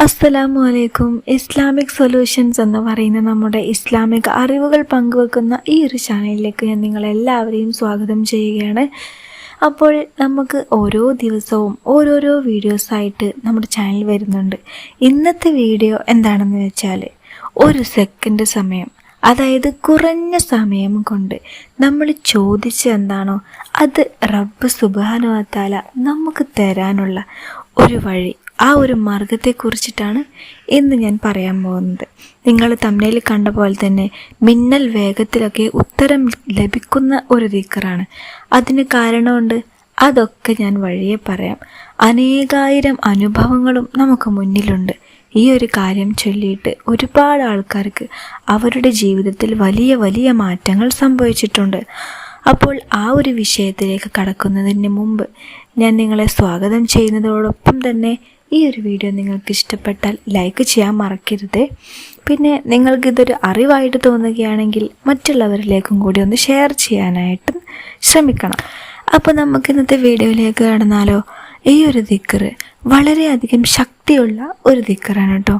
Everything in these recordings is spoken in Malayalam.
അസ്സലാമു അലൈക്കും ഇസ്ലാമിക് സൊല്യൂഷൻസ് എന്ന് പറയുന്ന നമ്മുടെ ഇസ്ലാമിക അറിവുകൾ പങ്കുവെക്കുന്ന ഈ ഒരു ചാനലിലേക്ക് ഞാൻ നിങ്ങളെല്ലാവരെയും സ്വാഗതം ചെയ്യുകയാണ്. അപ്പോൾ നമുക്ക് ഓരോ ദിവസവും ഓരോരോ വീഡിയോസായിട്ട് നമ്മുടെ ചാനൽ വരുന്നുണ്ട്. ഇന്നത്തെ വീഡിയോ എന്താണെന്ന് വെച്ചാൽ ഒരു സെക്കൻഡ് സമയം അതായത് കുറഞ്ഞ സമയം കൊണ്ട് നമ്മൾ ചോദിച്ച എന്താണോ അത് റബ്ബ് സുബാനുവത്താല നമുക്ക് തരാനുള്ള ഒരു വഴി ആ ഒരു മാർഗത്തെക്കുറിച്ചിട്ടാണ് ഇന്ന് ഞാൻ പറയാൻ പോകുന്നത്. നിങ്ങൾ തമ്മിൽ കണ്ട പോലെ തന്നെ മിന്നൽ വേഗത്തിലൊക്കെ ഉത്തരം ലഭിക്കുന്ന ഒരു ദിക്കറാണ് അതിന് കാരണമുണ്ട് അതൊക്കെ ഞാൻ വഴിയെ പറയാം. അനേകായിരം അനുഭവങ്ങളും നമുക്ക് മുന്നിലുണ്ട്. ഈ ഒരു കാര്യം ചൊല്ലിയിട്ട് ഒരുപാട് ആൾക്കാർക്ക് അവരുടെ ജീവിതത്തിൽ വലിയ വലിയ മാറ്റങ്ങൾ സംഭവിച്ചിട്ടുണ്ട്. അപ്പോൾ ആ ഒരു വിഷയത്തിലേക്ക് കടക്കുന്നതിന് മുമ്പ് ഞാൻ നിങ്ങളെ സ്വാഗതം ചെയ്യുന്നതോടൊപ്പം തന്നെ ഈ ഒരു വീഡിയോ നിങ്ങൾക്ക് ഇഷ്ടപ്പെട്ടാൽ ലൈക്ക് ചെയ്യാൻ മറക്കരുത്. പിന്നെ നിങ്ങൾക്കിതൊരു അറിവായിട്ട് തോന്നുകയാണെങ്കിൽ മറ്റുള്ളവരിലേക്കും കൂടി ഒന്ന് ഷെയർ ചെയ്യാനായിട്ടും ശ്രമിക്കണം. അപ്പോൾ നമുക്ക് ഇന്നത്തെ വീഡിയോയിലേക്ക് കടന്നാലോ? ഈ ഒരു ദിക്കറ് വളരെയധികം ശക്തിയുള്ള ഒരു ദിക്കറാണ് കേട്ടോ.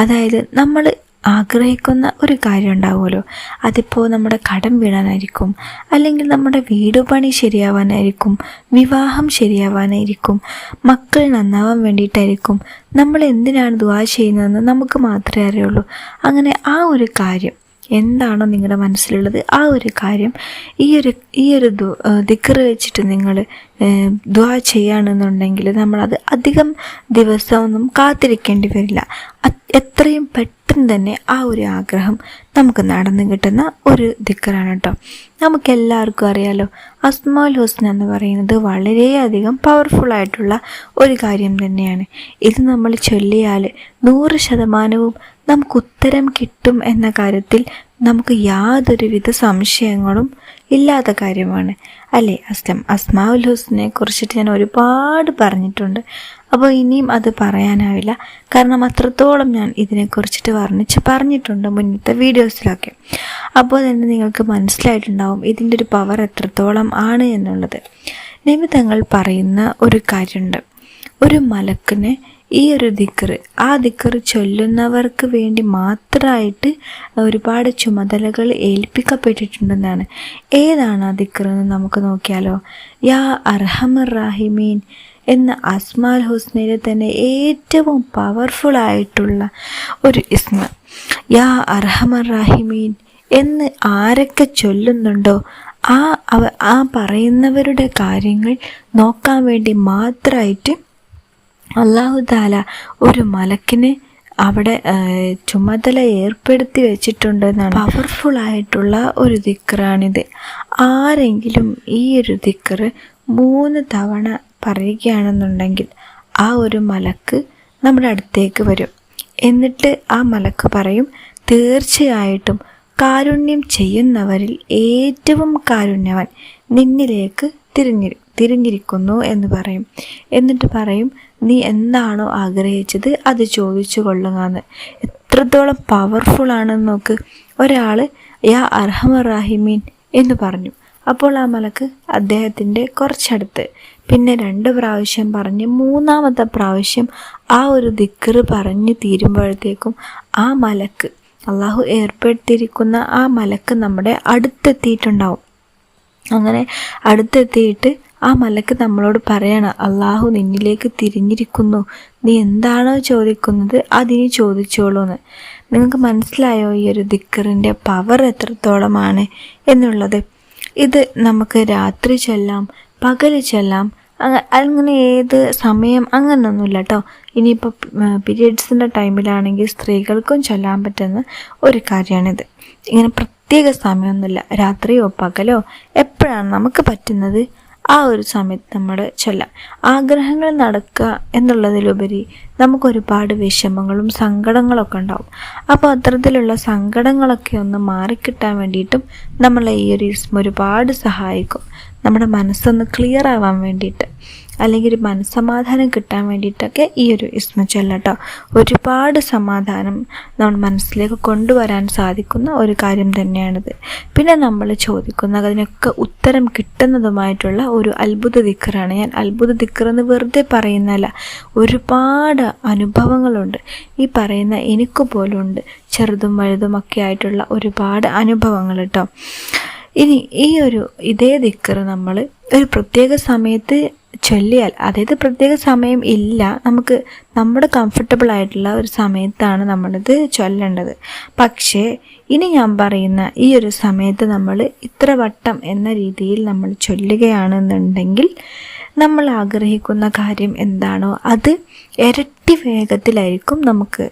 അതായത് നമ്മൾ ആഗ്രഹിക്കുന്ന ഒരു കാര്യം ഉണ്ടാവുമല്ലോ. അതിപ്പോൾ നമ്മുടെ കടം വീടാനായിരിക്കും അല്ലെങ്കിൽ നമ്മുടെ വീട് പണി ശരിയാവാനായിരിക്കും. വിവാഹം ശരിയാവാനായിരിക്കും. മക്കൾ നന്നാവാൻ വേണ്ടിയിട്ടായിരിക്കും. നമ്മൾ എന്തിനാണ് ദുവാ ചെയ്യുന്നതെന്ന് നമുക്ക് മാത്രമേ അറിയുള്ളൂ. അങ്ങനെ ആ ഒരു കാര്യം എന്താണോ നിങ്ങളുടെ മനസ്സിലുള്ളത് ആ ഒരു കാര്യം ഈ ഒരു ഈ ഒരു ദിക്കറ് വെച്ചിട്ട് നിങ്ങൾ ദ്വാ ചെയ്യുകയാണെന്നുണ്ടെങ്കിൽ നമ്മളത് അധികം ദിവസമൊന്നും കാത്തിരിക്കേണ്ടി വരില്ല. എത്രയും പെട്ടെന്ന് തന്നെ ആ ഒരു ആഗ്രഹം നമുക്ക് നടന്നു കിട്ടുന്ന ഒരു ദിക്കറാണ് കേട്ടോ നമുക്ക് എല്ലാവർക്കും അറിയാലോ അസ്മാൽ ഹുസ്ന എന്ന് പറയുന്നത് വളരെയധികം പവർഫുൾ ആയിട്ടുള്ള ഒരു കാര്യം തന്നെയാണ്. ഇത് നമ്മൾ ചൊല്ലിയാൽ നൂറ് ശതമാനവും നമുക്ക് ഉത്തരം കിട്ടും എന്ന കാര്യത്തിൽ നമുക്ക് യാതൊരുവിധ സംശയങ്ങളും ഇല്ലാത്ത കാര്യമാണ്. അല്ലേ അസ്ലം? അസ്മാവുൽ ഹുസ്നെ കുറിച്ചിട്ട് ഞാൻ ഒരുപാട് പറഞ്ഞിട്ടുണ്ട്. അപ്പോൾ ഇനിയും അത് പറയാനാവില്ല. കാരണം അത്രത്തോളം ഞാൻ ഇതിനെക്കുറിച്ചിട്ട് വർണിച്ച് പറഞ്ഞിട്ടുണ്ട് മുന്നത്തെ വീഡിയോസിലൊക്കെ. അപ്പോൾ തന്നെ നിങ്ങൾക്ക് മനസ്സിലായിട്ടുണ്ടാവും ഇതിന്റെ ഒരു പവർ എത്രത്തോളം ആണ് എന്നുള്ളത്. നിമിത്തങ്ങൾ പറയുന്ന ഒരു കാര്യമുണ്ട്. ഒരു മലക്കിനെ ഈ ഒരു ദിക്കറ് ആ ദിക്കറ് ചൊല്ലുന്നവർക്ക് വേണ്ടി മാത്രമായിട്ട് ഒരുപാട് ചുമതലകൾ ഏൽപ്പിക്കപ്പെട്ടിട്ടുണ്ടെന്നാണ്. ഏതാണ് ആ ദിക്കറെന്ന് നമുക്ക് നോക്കിയാലോ? യാ അർഹമർ റാഹിമീൻ. എന്ന അസ്മാൽ ഹുസ്നയിലെ തന്നെ ഏറ്റവും പവർഫുൾ ആയിട്ടുള്ള ഒരു ഇസ്മ. യാ അർഹമർ റാഹിമീൻ എന്ന് ആരൊക്കെ ചൊല്ലുന്നുണ്ടോ ആ ആ പറയുന്നവരുടെ കാര്യങ്ങൾ നോക്കാൻ വേണ്ടി മാത്രമായിട്ട് അള്ളാഹു താല ഒരു മലക്കിനെ അവിടെ ചുമതല ഏർപ്പെടുത്തി വെച്ചിട്ടുണ്ട് എന്നാണ് പവർഫുൾ ആയിട്ടുള്ള ഒരു ദിക്കറാണിത് ആരെങ്കിലും ഈ ഒരു ദിക്കറ് മൂന്ന് തവണ പറയുകയാണെന്നുണ്ടെങ്കിൽ ആ ഒരു മലക്ക് നമ്മുടെ അടുത്തേക്ക് വരും. എന്നിട്ട് ആ മലക്ക് പറയും തീർച്ചയായിട്ടും കാരുണ്യം ചെയ്യുന്നവരിൽ ഏറ്റവും കാരുണ്യവൻ നിന്നിലേക്ക് തിരിഞ്ഞി തിരിഞ്ഞിരിക്കുന്നു എന്ന് പറയും. എന്നിട്ട് പറയും നീ എന്താണോ ആഗ്രഹിച്ചത് അത് ചോദിച്ചു കൊള്ളുക എന്ന് എത്രത്തോളം പവർഫുൾ ആണെന്ന് നോക്ക്. ഒരാൾ യാ അർഹമറാഹിമീൻ എന്ന് പറഞ്ഞു. അപ്പോൾ ആ മലക്ക് അദ്ദേഹത്തിന്റെ കുറച്ചടുത്ത് പിന്നെ രണ്ട് പ്രാവശ്യം പറഞ്ഞ് മൂന്നാമത്തെ പ്രാവശ്യം ആ ഒരു ദിക്കറ് പറഞ്ഞു തീരുമ്പോഴത്തേക്കും ആ മലക്ക് അള്ളാഹു ഏർപ്പെടുത്തിയിരിക്കുന്ന ആ മലക്ക് നമ്മുടെ അടുത്തെത്തിയിട്ടുണ്ടാവും. അങ്ങനെ അടുത്തെത്തിയിട്ട് ആ മലക്ക് നമ്മളോട് പറയണം അള്ളാഹു നിന്നിലേക്ക് തിരിഞ്ഞിരിക്കുന്നു. നീ എന്താണോ ചോദിക്കുന്നത് അതിനി ചോദിച്ചോളൂ എന്ന് നിങ്ങൾക്ക് മനസ്സിലായോ ഈ ഒരു ദിക്കറിന്റെ പവർ എത്രത്തോളമാണ് എന്നുള്ളത്? ഇത് നമുക്ക് രാത്രി ചെല്ലാം പകൽ ചെല്ലാം അങ്ങനെ ഏത് സമയം അങ്ങനെയൊന്നുമില്ല കേട്ടോ ഇനിയിപ്പോൾ പീരിയഡ്സിന്റെ ടൈമിലാണെങ്കിൽ സ്ത്രീകൾക്കും ചൊല്ലാൻ പറ്റുന്ന ഒരു കാര്യമാണിത്. ഇങ്ങനെ പ്രത്യേക സമയമൊന്നുമില്ല. രാത്രിയോ പകലോ എപ്പോഴാണ് നമുക്ക് പറ്റുന്നത്? ആ ഒരു സമയത്ത് നമ്മൾ ചൊല്ലാം. ആഗ്രഹങ്ങൾ നടക്കുക എന്നുള്ളതിലുപരി നമുക്കൊരുപാട് വിഷമങ്ങളും സങ്കടങ്ങളൊക്കെ ഉണ്ടാവും. അപ്പോൾ അത്തരത്തിലുള്ള സങ്കടങ്ങളൊക്കെ ഒന്ന് മാറിക്കിട്ടാൻ വേണ്ടിയിട്ടും നമ്മളെ ഈ ഒരു ഒരുപാട് സഹായിക്കും. നമ്മുടെ മനസ്സൊന്ന് ക്ലിയർ ആവാൻ വേണ്ടിയിട്ട്. അല്ലെങ്കിൽ ഒരു മനസ്സമാധാനം കിട്ടാൻ വേണ്ടിയിട്ടൊക്കെ ഈ ഒരു ഇസ്മ ചൊല്ലട്ടോ ഒരുപാട് സമാധാനം നമ്മൾ മനസ്സിലേക്ക് കൊണ്ടുവരാൻ സാധിക്കുന്ന ഒരു കാര്യം തന്നെയാണിത്. പിന്നെ നമ്മൾ ചോദിക്കുന്ന അതിനൊക്കെ ഉത്തരം കിട്ടുന്നതുമായിട്ടുള്ള ഒരു അത്ഭുത ദിക്കറാണ്. ഞാൻ അത്ഭുത ദിക്കറെന്ന് വെറുതെ പറയുന്നല്ല ഒരുപാട് അനുഭവങ്ങളുണ്ട്. ഈ പറയുന്ന എനിക്ക് പോലുണ്ട് ചെറുതും വലുതും ഒക്കെ ആയിട്ടുള്ള ഒരുപാട് അനുഭവങ്ങൾ കേട്ടോ ഇനി ഈ ഒരു ഇതേ ദിക്കർ നമ്മൾ ഒരു പ്രത്യേക സമയത്ത് ചൊല്ലിയാൽ അതായത് പ്രത്യേക സമയം ഇല്ല നമുക്ക് നമ്മുടെ കംഫർട്ടബിൾ ആയിട്ടുള്ള ഒരു സമയത്താണ് നമ്മളിത് ചൊല്ലേണ്ടത്. പക്ഷേ ഇനി ഞാൻ പറയുന്ന ഈ ഒരു സമയത്ത് നമ്മൾ ഇത്ര വട്ടം എന്ന രീതിയിൽ നമ്മൾ ചൊല്ലുകയാണെന്നുണ്ടെങ്കിൽ നമ്മൾ ആഗ്രഹിക്കുന്ന കാര്യം എന്താണോ അത് ഇരട്ടി വേഗത്തിലായിരിക്കും നമുക്ക്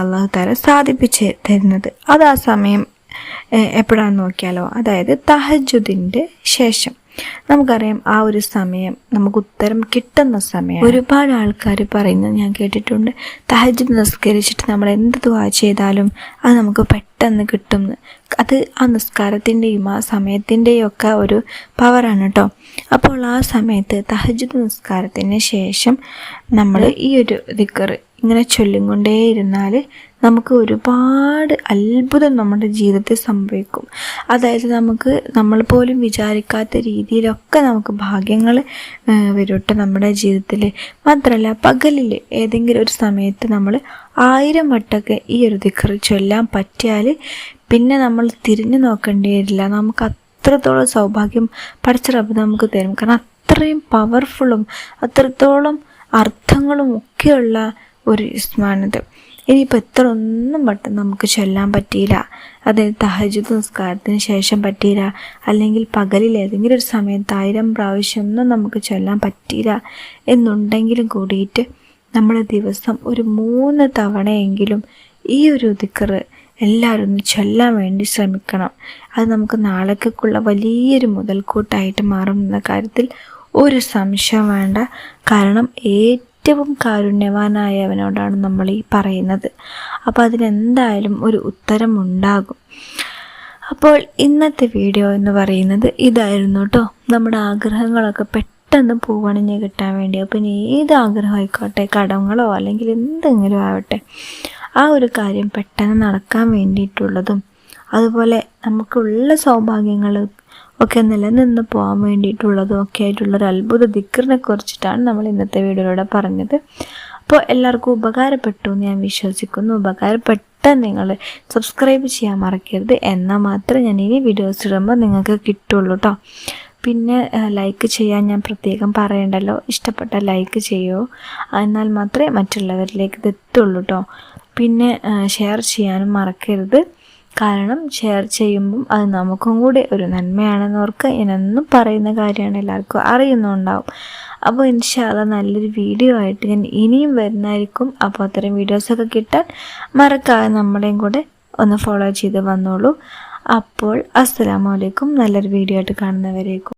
അള്ളാഹു താര സാധിപ്പിച്ച് തരുന്നത്. അത് ആ സമയം എപ്പോഴാണെന്ന് നോക്കിയാലോ? അതായത് തഹജുദിന്റെ ശേഷം. നമുക്കറിയാം ആ ഒരു സമയം നമുക്ക് ഉത്തരം കിട്ടുന്ന സമയം ഒരുപാട് ആൾക്കാർ പറയുന്നത് ഞാൻ കേട്ടിട്ടുണ്ട്. തഹജ് നിസ്കരിച്ചിട്ട് നമ്മൾ എന്ത് ദുവാ ചെയ്താലും അത് നമുക്ക് പെട്ടെന്ന് കിട്ടും അത് ആ നിസ്കാരത്തിന്റെയും ആ സമയത്തിന്റെയും ഒക്കെ ഒരു പവറാണ് കേട്ടോ അപ്പോൾ ആ സമയത്ത് തഹജ് നിസ്കാരത്തിന് ശേഷം നമ്മൾ ഈ ഒരു ദിക്കർ ഇങ്ങനെ ചൊല്ലിക്കൊണ്ടേയിരുന്നാൽ നമുക്ക് ഒരുപാട് അത്ഭുതം നമ്മുടെ ജീവിതത്തിൽ സംഭവിക്കും. അതായത് നമുക്ക് നമ്മൾ പോലും വിചാരിക്കാത്ത രീതിയിലൊക്കെ നമുക്ക് ഭാഗ്യങ്ങൾ വരട്ടെ നമ്മുടെ ജീവിതത്തിൽ. മാത്രമല്ല പകലിൽ ഏതെങ്കിലും ഒരു സമയത്ത് നമ്മൾ ആയിരം വട്ടമൊക്കെ ഈ ഒരു ദിക്കറി ചൊല്ലാൻ പറ്റിയാൽ പിന്നെ നമ്മൾ തിരിഞ്ഞു നോക്കേണ്ടി വരില്ല നമുക്ക് അത്രത്തോളം സൗഭാഗ്യം പഠിച്ച നമുക്ക് തരും. കാരണം അത്രയും പവർഫുള്ളും അത്രത്തോളം അർത്ഥങ്ങളും ഒക്കെയുള്ള ഒരു ഇസ്മാനത് ഇനിയിപ്പോൾ എത്ര ഒന്നും പെട്ടെന്ന് നമുക്ക് ചൊല്ലാൻ പറ്റിയില്ല. അതായത് തഹജുദ് നിസ്കാരത്തിന് ശേഷം പറ്റിയില്ല. അല്ലെങ്കിൽ പകലിൽ ഏതെങ്കിലും ഒരു സമയത്ത് ആയിരം പ്രാവശ്യം ഒന്നും നമുക്ക് ചൊല്ലാൻ പറ്റിയില്ല എന്നുണ്ടെങ്കിലും കൂടിയിട്ട് നമ്മൾ ദിവസം ഒരു മൂന്ന് തവണയെങ്കിലും ഈ ഒരു ദിക്കറ് എല്ലാവരും ഒന്ന് ചൊല്ലാൻ വേണ്ടി ശ്രമിക്കണം. അത് നമുക്ക് നാളേക്കുള്ള വലിയൊരു മുതൽക്കൂട്ടായിട്ട് മാറും എന്ന കാര്യത്തിൽ ഒരു സംശയം വേണ്ട. കാരണം ഏറ്റവും ഏറ്റവും കാരുണ്യവാനായവനോടാണ് നമ്മൾ ഈ പറയുന്നത്. അപ്പോൾ അതിനെന്തായാലും ഒരു ഉത്തരം ഉണ്ടാകും അപ്പോൾ ഇന്നത്തെ വീഡിയോ എന്ന് പറയുന്നത് ഇതായിരുന്നു കേട്ടോ നമ്മുടെ ആഗ്രഹങ്ങളൊക്കെ പെട്ടെന്ന് പൂവണിഞ്ഞ് കിട്ടാൻ വേണ്ടി. അപ്പം ഏത് ആഗ്രഹം ആയിക്കോട്ടെ കടങ്ങളോ അല്ലെങ്കിൽ എന്തെങ്കിലും ആവട്ടെ ആ ഒരു കാര്യം പെട്ടെന്ന് നടക്കാൻ വേണ്ടിയിട്ടുള്ളതും അതുപോലെ നമുക്കുള്ള സൗഭാഗ്യങ്ങൾ ഒക്കെ നിലനിന്ന് പോകാൻ വേണ്ടിയിട്ടുള്ളതും ഒക്കെ ആയിട്ടുള്ളൊരു അത്ഭുത ദിക്കറിനെ കുറിച്ചിട്ടാണ് നമ്മൾ ഇന്നത്തെ വീഡിയോയിലൂടെ പറഞ്ഞത്. അപ്പോൾ എല്ലാവർക്കും ഉപകാരപ്പെട്ടു എന്ന് ഞാൻ വിശ്വസിക്കുന്നു. ഉപകാരപ്പെട്ട നിങ്ങൾ സബ്സ്ക്രൈബ് ചെയ്യാൻ മറക്കരുത്. എന്നാൽ മാത്രമേ ഞാൻ ഇനി വീഡിയോസ് ഇടുമ്പോൾ നിങ്ങൾക്ക് കിട്ടുള്ളൂ കേട്ടോ പിന്നെ ലൈക്ക് ചെയ്യാൻ ഞാൻ പ്രത്യേകം പറയണ്ടല്ലോ. ഇഷ്ടപ്പെട്ട ലൈക്ക് ചെയ്യൂ? എന്നാൽ മാത്രമേ മറ്റുള്ളവരിലേക്ക് ഇത് എത്തുള്ളൂ കേട്ടോ പിന്നെ ഷെയർ ചെയ്യാനും മറക്കരുത്. കാരണം ഷെയർ ചെയ്യുമ്പം അത് നമുക്കും കൂടി ഒരു നന്മയാണെന്ന് ഓർക്ക് ഞാനെന്നും പറയുന്ന കാര്യമാണ് എല്ലാവർക്കും അറിയുന്നുണ്ടാവും. അപ്പോൾ ഇൻഷാല്ല നല്ലൊരു വീഡിയോ ആയിട്ട് ഞാൻ ഇനിയും വരുന്നതായിരിക്കും. അപ്പോൾ അത്തരം വീഡിയോസൊക്കെ കിട്ടാൻ മറക്കാതെ നമ്മളെയും കൂടെ ഒന്ന് ഫോളോ ചെയ്ത് വന്നോളൂ. അപ്പോൾ അസ്സലാമലൈക്കും നല്ലൊരു വീഡിയോ ആയിട്ട് കാണുന്നവരേക്കും.